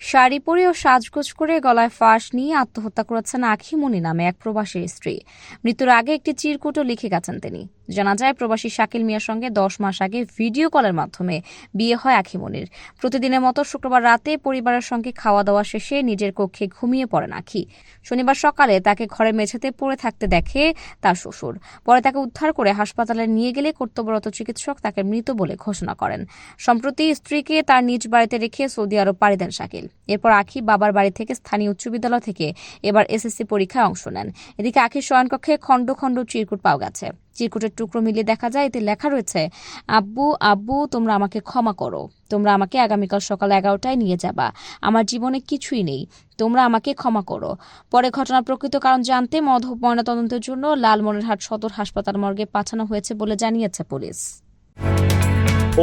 শাড়ি পরে ও সাজগোজ করে গলায় ফাঁস নিয়ে আত্মহত্যা করেছেন আখিমনি নামে এক প্রবাসীর স্ত্রী। মৃত্যুর আগে একটি চিরকুটও লিখে গেছেন তিনি। জানা যায়, প্রবাসী শাকিল মিয়ার সঙ্গে দশ মাস আগে ভিডিও কলের মাধ্যমে বিয়ে হয় আখিমনির প্রতিদিনের মতো শুক্রবার রাতে পরিবারের সঙ্গে খাওয়া দাওয়া শেষে নিজের কক্ষে ঘুমিয়ে পড়েন আখি। শনিবার সকালে তাকে ঘরে মেঝেতে পড়ে থাকতে দেখে তার শ্বশুর। পরে তাকে উদ্ধার করে হাসপাতালে নিয়ে গেলে কর্তব্যরত চিকিৎসক তাকে মৃত বলে ঘোষণা করেন। সম্প্রতি স্ত্রীকে তার নিজ বাড়িতে রেখে সৌদি আরব পাড়ি দেন শাকিল। এরপর আখি বাবার বাড়ি থেকে স্থানীয় উচ্চ বিদ্যালয় থেকে এবার এসএসসি পরীক্ষায় অংশ নেন। এদিকে আখির শয়নকক্ষে খণ্ড খণ্ড চিরকুট পাওয়া গেছে। চিরকুটের টুকরো মিলিয়ে দেখা যায়, এতে লেখা রয়েছে, আব্বু আব্বু, তোমরা আমাকে ক্ষমা করো। তোমরা আমাকে আগামীকাল সকাল এগারোটায় নিয়ে যাবা। আমার জীবনে কিছুই নেই। তোমরা আমাকে ক্ষমা করো। পরে ঘটনার প্রকৃত কারণ জানতে মধ ময়নাতদন্তের জন্য লালমনিরহাট সদর হাসপাতাল মর্গে পাঠানো হয়েছে বলে জানিয়েছে পুলিশ।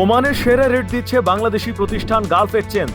ওমানের সেরা রেট দিচ্ছে বাংলাদেশি প্রতিষ্ঠান গালফ এক্সচেঞ্জ।